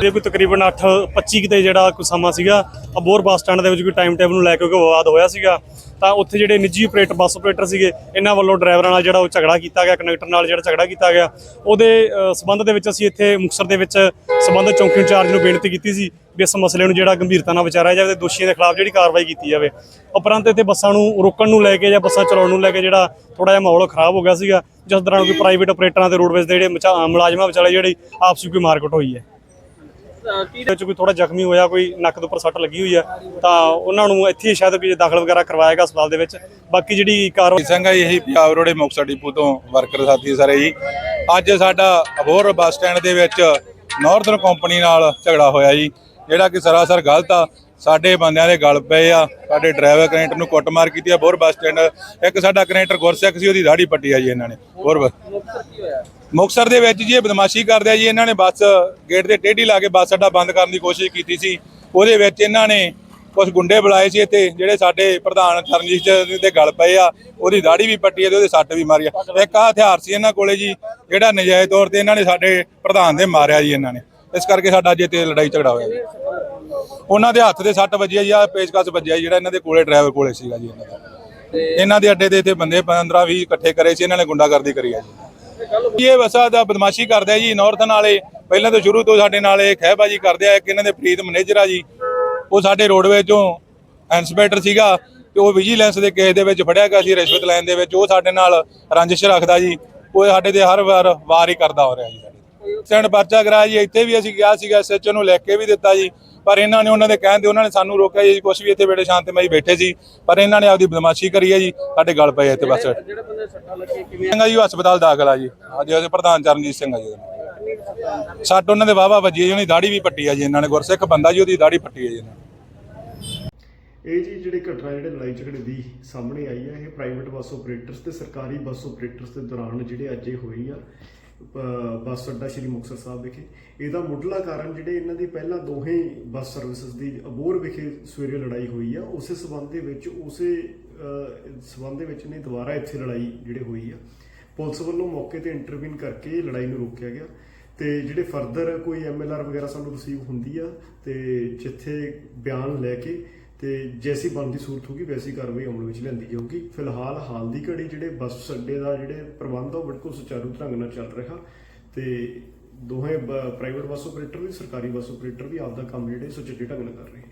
ਜੇ ਕੋਈ ਤਕਰੀਬਨ 8:25 'ਤੇ ਜਿਹੜਾ ਕੋਈ ਸਮਾਂ ਸੀਗਾ ਅਬੋਰ ਬੱਸ ਸਟੈਂਡ ਦੇ ਵਿੱਚ ਕੋਈ ਟਾਈਮ ਟੇਬਲ ਨੂੰ ਲੈ ਕੇ ਕੋਈ ਵਿਵਾਦ ਹੋਇਆ ਸੀਗਾ। ਤਾਂ ਉੱਥੇ ਜਿਹੜੇ ਨਿੱਜੀ ਆਪਰੇਟਰ ਬੱਸ ਆਪਰੇਟਰ ਸੀਗੇ ਇਹਨਾਂ ਵੱਲੋਂ ਡਰਾਈਵਰਾਂ ਨਾਲ ਜਿਹੜਾ ਉਹ ਝਗੜਾ ਕੀਤਾ ਗਿਆ ਕੰਡਕਟਰ ਨਾਲ ਜਿਹੜਾ ਝਗੜਾ ਕੀਤਾ ਗਿਆ। ਉਹਦੇ ਅ, ਸਬੰਧ ਦੇ ਵਿੱਚ ਅਸੀਂ ਇੱਥੇ ਮੁਕਤਸਰ ਦੇ ਵਿੱਚ ਸਬੰਧ ਚੌਂਕੀ ਇੰਚਾਰਜ ਨੂੰ ਬੇਨਤੀ ਕੀਤੀ ਸੀ ਵੀ ਇਸ ਮਸਲੇ ਨੂੰ ਜਿਹੜਾ ਗੰਭੀਰਤਾ ਨਾਲ ਵਿਚਾਰਿਆ ਜਾਵੇ ਤੇ ਦੋਸ਼ੀਆਂ ਦੇ ਖਿਲਾਫ ਜਿਹੜੀ ਕਾਰਵਾਈ ਕੀਤੀ ਜਾਵੇ। ਉਪਰੰਤ ਇੱਥੇ ਬੱਸਾਂ ਨੂੰ ਰੋਕਣ ਨੂੰ ਲੈ ਕੇ ਜਾਂ ਬੱਸਾਂ ਚਲਾਉਣ ਨੂੰ ਲੈ ਕੇ ਜਿਹੜਾ ਥੋੜਾ ਜਿਹਾ ਮਾਹੌਲ ਖਰਾਬ ਹੋ ਗਿਆ ਸੀਗਾ ਜਿਸ ਦੌਰਾਨ ਕੋਈ ਪ੍ਰਾਈਵੇਟ ਆਪਰੇਟਰਾਂ ਤੇ ਰੋਡਵੇਜ਼ ਦੇ ਜਿਹੜੇ ਮੁਲਾਜ਼ਮਾਂ ਵਿਚਾਲੇ ਜਿਹੜੀ ਆਪਸੀ ਕੋਈ ਮਾਰਕਟ ਹੋਈ ਹੈ। ਵਿੱਚ ਕੋਈ ਥੋੜਾ ਜ਼ਖਮੀ ਹੋਇਆ ਕੋਈ ਨੱਕ ਦੇ ਉੱਪਰ ਸੱਟ ਲੱਗੀ ਹੋਈ ਹੈ ਤਾਂ ਉਹਨਾਂ ਨੂੰ ਇੱਥੇ ਹੀ ਸ਼ਾਇਦ ਕੋਈ ਦਾਖਲ ਵਗੈਰਾ ਕਰਵਾਏਗਾ ਹਸਪਤਾਲ ਦੇ ਵਿੱਚ। ਬਾਕੀ ਜਿਹੜੀ ਕਾਰਵਾਈ ਜੀ, ਇਹੀ ਪੰਜਾਬ ਰੋਡੇ ਮੁਕਤਸਰ ਡਿਪੂ ਤੋਂ ਵਰਕਰ ਸਾਥੀ ਸਾਰੇ ਜੀ। ਅੱਜ ਸਾਡਾ ਅਬੋਰ ਬੱਸ ਸਟੈਂਡ ਦੇ ਵਿੱਚ ਨਾਰਥਰਨ ਕੰਪਨੀ ਨਾਲ ਝਗੜਾ ਹੋਇਆ ਜੀ। ਜਿਹੜਾ ਕਿ ਸਰਾਸਰ ਗਲਤ ਆ, ਸਾਡੇ ਬੰਦਿਆਂ ਦੇ ਗਲ ਪਏ ਆ, ਸਾਡੇ ਡਰਾਈਵਰ ਕਨੈਕਟਰ ਨੂੰ ਕੁੱਟਮਾਰ ਕੀਤੀ ਆ ਬੋਰ ਬੱਸ ਸਟੈਂਡ, ਇੱਕ ਸਾਡਾ ਕਨੈਕਟਰ ਗੁਰਸਿੱਖ ਸੀ, ਉਹਦੀ ਦਾੜੀ ਪੱਟੀ ਆ ਜੀ ਇਹਨਾਂ ਨੇ, ਹੋਰ ਬਸ। ਮੁਕਤਸਰ ਦੇ ਵਿੱਚ ਜੀ ਇਹ ਬਦਮਾਸ਼ੀ ਕਰਦੇ ਆ ਜੀ, ਇਹਨਾਂ ਨੇ ਬੱਸ ਗੇਟ ਤੇ ਟੇਢੀ ਲਾ ਕੇ ਬੱਸ ਅੱਡਾ ਬੰਦ ਕਰਨ ਦੀ ਕੋਸ਼ਿਸ਼ ਕੀਤੀ ਸੀ, ਉਹਦੇ ਵਿੱਚ ਇਹਨਾਂ ਨੇ ਕੁਝ ਗੁੰਡੇ ਬੁਲਾਏ ਸੀ ਇੱਥੇ, ਜਿਹੜੇ ਸਾਡੇ ਪ੍ਰਧਾਨ ਚਰਨਜੀਤ ਸਿੰਘ ਦੇ ਗਲ ਪਏ ਆ, ਉਹਦੀ ਦਾੜੀ ਵੀ ਪੱਟੀ ਆ ਤੇ ਉਹਦੇ ਸੱਟ ਵੀ ਮਾਰੀ ਆ। ਇੱਕ ਆ ਹਥਿਆਰ ਸੀ ਇਹਨਾਂ ਕੋਲੇ ਜੀ, ਜਿਹੜਾ ਨਜਾਇਜ਼ ਤੌਰ ਤੇ ਇਹਨਾਂ ਨੇ ਸਾਡੇ ਪ੍ਰਧਾਨ ਦੇ ਮਾਰਿਆ ਜੀ ਇਹਨਾਂ ਨੇ। ਇਸ ਕਰਕੇ ਸਾਡਾ ਅੱਜ ਇੱਥੇ ਲੜਾਈ ਝਗੜਾ ਹੋਇਆ ਜੀ। ਉਹਨਾਂ ਦੇ ਹੱਥ ਦੇ ਸੱਟ ਵੱਜੀ ਆ ਜੀ ਆ ਪੇਚਕਸ ਵੱਜਿਆ ਜਿਹੜਾ ਇਹਨਾਂ ਦੇ ਕੋਲੇ ਡਰਾਈਵਰ ਕੋਲੇ ਸੀਗਾ ਜੀ ਇਹਨਾਂ ਦਾ। ਇਹਨਾਂ ਦੇ ਅੱਡੇ ਤੇ ਇੱਥੇ ਬੰਦੇ 15 20 ਇਕੱਠੇ ਕਰੇ ਸੀ ਇਹਨਾਂ ਨੇ ਗੁੰਡਾਗਰਦੀ ਕਰੀ ਆ ਜੀ। ਇਹ ਵਸਾ ਦਾ ਬਦਮਾਸ਼ੀ ਕਰਦੇ ਆ ਜੀ ਨਾਰਥਨ ਵਾਲੇ ਪਹਿਲਾਂ ਤੋਂ ਸ਼ੁਰੂ ਤੋਂ ਸਾਡੇ ਨਾਲ ਇਹ ਖਹਿਬਾਜੀ ਕਰਦੇ ਆ ਇੱਕ ਇਹਨਾਂ ਦੇ ਪ੍ਰੀਤ ਮੈਨੇਜਰ ਆ ਜੀ। ਉਹ ਸਾਡੇ ਰੋਡਵੇ ਚੋਂ ਇੰਸਪੈਕਟਰ ਸੀਗਾ ਤੇ ਉਹ ਵਿਜੀਲੈਂਸ ਦੇ ਕੇਸ ਦੇ ਵਿੱਚ ਫੜਿਆ ਗਿਆ ਸੀ ਰਿਸ਼ਵਤ ਲੈਣ ਦੇ ਵਿੱਚ। ਉਹ ਸਾਡੇ ਨਾਲ ਰੰਜਿਸ਼ ਰੱਖਦਾ ਜੀ ਉਹ ਸਾਡੇ ਤੇ ਹਰ ਵਾਰ ਵਾਰ ਹੀ ਕਰਦਾ ਹੋ ਰਿਹਾ ਜੀ। ਸਾਡੇ ਪਰਚਾ ਕਰਾਇਆ ਜੀ ਇੱਥੇ ਵੀ ਅਸੀਂ ਗਿਆ ਸੀਗਾ ਐਸਐਚਓ ਨੂੰ ਲਿਖ ਕੇ ਵੀ ਦਿੱਤਾ ਜੀ। ਪਰ ਇਹਨਾਂ ਨੇ ਉਹਨਾਂ ਦੇ ਕਹਿਣ ਤੇ ਉਹਨਾਂ ਨੇ ਸਾਨੂੰ ਰੋਕਿਆ ਜੀ ਕੁਝ ਵੀ ਇੱਥੇ ਬੈਠੇ ਸ਼ਾਂਤਮਈ ਬੈਠੇ ਸੀ। ਪਰ ਇਹਨਾਂ ਨੇ ਆਪਦੀ ਬਦਮਾਸ਼ੀ ਕਰੀ ਹੈ ਜੀ ਸਾਡੇ ਗਲ ਪਏ ਇੱਥੇ ਬਸ। ਜਿਹੜੇ ਬੰਦੇ ਸੱਟਾਂ ਲੱਗੀਆਂ ਕਿਵੇਂ? ਆ ਜੀ ਉਹ ਹਸਪਤਾਲ ਦਾਖਲ ਆ ਜੀ। ਅੱਜ ਪ੍ਰਧਾਨ ਚਰਨਜੀਤ ਸਿੰਘ ਆ ਜੀ। ਸੱਟ ਉਹਨਾਂ ਦੇ ਵਾਵਾ ਵੱਜੀ ਜੀ ਉਹਦੀ ਦਾੜੀ ਵੀ ਪੱਟੀ ਆ ਜੀ ਇਹਨਾਂ ਨੇ। ਗੁਰਸਿੱਖ ਬੰਦਾ ਜੀ ਉਹਦੀ ਦਾੜੀ ਪੱਟੀ ਹੈ ਜੀ ਇਹਨਾਂ ਨੇ। ਇਹ ਜੀ ਜਿਹੜੀ ਘਟਨਾ ਜਿਹੜੇ ਲੜਾਈ ਝਗੜੇ ਦੀ ਸਾਹਮਣੇ ਆਈ ਹੈ ਇਹ ਪ੍ਰਾਈਵੇਟ ਬੱਸ ਆਪਰੇਟਰਸ ਤੇ ਸਰਕਾਰੀ ਬੱਸ ਆਪਰੇਟਰਸ ਦੇ ਦੌਰਾਨ ਜਿਹੜੇ ਅੱਜ ਇਹ ਹੋਈ ਆ। ਬੱਸ ਅੱਡਾ ਸ਼੍ਰੀ ਮੁਕਤਸਰ ਸਾਹਿਬ ਵਿਖੇ। ਇਹਦਾ ਮੁੱਢਲਾ ਕਾਰਨ ਜਿਹੜੇ ਇਹਨਾਂ ਦੀ ਪਹਿਲਾਂ ਦੋਹੇ ਬੱਸ ਸਰਵਿਸਿਜ਼ ਦੀ ਅਬੋਰ ਵਿਖੇ ਸਵੇਰੇ ਲੜਾਈ ਹੋਈ ਆ ਉਸੇ ਸਬੰਧ ਦੇ ਵਿੱਚ ਉਸੇ ਅ, ਸਬੰਧ ਦੇ ਵਿੱਚ ਨੇ ਦੁਬਾਰਾ ਇੱਥੇ ਲੜਾਈ ਜਿਹੜੇ ਹੋਈ ਆ। ਪੁਲਿਸ ਵੱਲੋਂ ਮੌਕੇ ਤੇ ਇੰਟਰਵੀਨ ਕਰਕੇ ਲੜਾਈ ਨੂੰ ਰੋਕਿਆ ਗਿਆ। ਤੇ ਜਿਹੜੇ ਫਰਦਰ ਕੋਈ ਐਮਐਲਆਰ ਵਗੈਰਾ ਸਾਨੂੰ ਰਿਸੀਵ ਹੁੰਦੀ ਆ ਤੇ ਜਿੱਥੇ ਬਿਆਨ ਲੈ ਕੇ ਤੇ ਜੈਸੀ ਬਣਦੀ ਸੂਰਤ ਹੋਗੀ ਵੈਸੀ ਕਾਰਵਾਈ ਅਮਲ ਵਿੱਚ ਲਿਆਂਦੀ ਜਾਊਗੀ। ਫਿਲਹਾਲ ਹਾਲ ਦੀ ਘੜੀ ਜਿਹੜੇ ਬੱਸ ਅੱਡੇ ਦਾ ਜਿਹੜੇ ਪ੍ਰਬੰਧ ਆ, ਉਹ ਬਿਲਕੁਲ ਸੁਚਾਰੂ ਢੰਗ ਨਾਲ ਚੱਲ ਰਿਹਾ। ਤੇ ਦੋਹੇ ਪ੍ਰਾਈਵੇਟ ਬੱਸ ਆਪਰੇਟਰ ਵੀ, ਸਰਕਾਰੀ ਬੱਸ ਆਪਰੇਟਰ ਵੀ ਆਪਦਾ ਕੰਮ ਜਿਹੜੇ ਸੁਚੱਜੇ ਢੰਗ ਨਾਲ ਕਰ ਰਹੇ